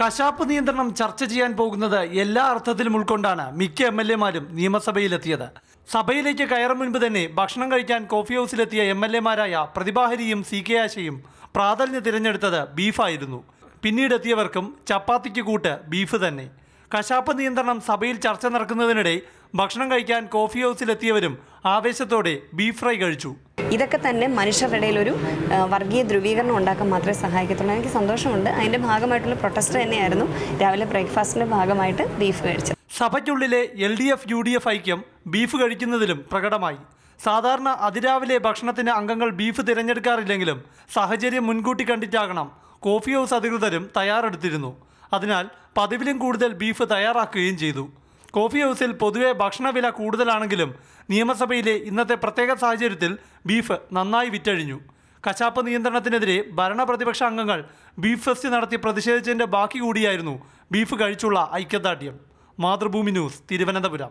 കശാപ്പ് നിയന്ത്രണം ചർച്ച ചെയ്യാൻ പോകുന്നത് എല്ലാ അർത്ഥത്തിലും ഉൾക്കൊണ്ടാണ് മിക്ക എം എൽ എമാരും നിയമസഭയിലെത്തിയത്. സഭയിലേക്ക് കയറും മുൻപ് തന്നെ ഭക്ഷണം കഴിക്കാൻ കോഫി ഹൗസിലെത്തിയ എം എൽ എമാരായ പ്രതിഭാഹരിയും സി കെ ആശയും പ്രാധാന്യം തിരഞ്ഞെടുത്തത് ബീഫായിരുന്നു. പിന്നീടെത്തിയവർക്കും ചപ്പാത്തിക്ക് കൂട്ട് ബീഫ് തന്നെ. കശാപ്പ് നിയന്ത്രണം സഭയിൽ ചർച്ച നടക്കുന്നതിനിടെ ഭക്ഷണം കഴിക്കാൻ കോഫി ഹൗസിലെത്തിയവരും ആവേശത്തോടെ ബീഫ് ഫ്രൈ കഴിച്ചു. ഇതൊക്കെ തന്നെ മനുഷ്യരുടെ ഇടയിൽ ഒരു വർഗീയ ധ്രുവീകരണം ഉണ്ടാക്കാൻ മാത്രമേ സഹായിക്കത്തുള്ളൂ. എനിക്ക് സന്തോഷമുണ്ട്. അതിന്റെ ഭാഗമായിട്ടുള്ള പ്രൊട്ടസ്റ്റ് തന്നെയായിരുന്നു രാവിലെ ബ്രേക്ക്ഫാസ്റ്റിന്റെ ഭാഗമായിട്ട് ബീഫ് കഴിച്ചത്. സഭയ്ക്കുള്ളിലെ L D F U D F ഐക്യം ബീഫ് കഴിക്കുന്നതിലും പ്രകടമായി. സാധാരണ അതിരാവിലെ ഭക്ഷണത്തിന് അംഗങ്ങൾ ബീഫ് തിരഞ്ഞെടുക്കാറില്ലെങ്കിലും സാഹചര്യം മുൻകൂട്ടി കണ്ടിട്ടാകണം കോഫി ഹൗസ് അധികൃതരും തയ്യാറെടുത്തിരുന്നു. അതിനാൽ പതിവിലും കൂടുതൽ ബീഫ് തയ്യാറാക്കുകയും ചെയ്തു. കോഫി ഹൗസിൽ പൊതുവെ ഭക്ഷണവില കൂടുതലാണെങ്കിലും നിയമസഭയിലെ ഇന്നത്തെ പ്രത്യേക സാഹചര്യത്തിൽ ബീഫ് നന്നായി വിറ്റഴിഞ്ഞു. കശാപ്പ് നിയന്ത്രണത്തിനെതിരെ ഭരണപ്രതിപക്ഷ അംഗങ്ങൾ ബീഫ് ഫെസ്റ്റ് നടത്തി പ്രതിഷേധിച്ചതിന്റെ ബാക്കി കൂടിയായിരുന്നു ബീഫ് കഴിച്ചുള്ള ഐക്യദാർഢ്യം. മാതൃഭൂമി ന്യൂസ് തിരുവനന്തപുരം.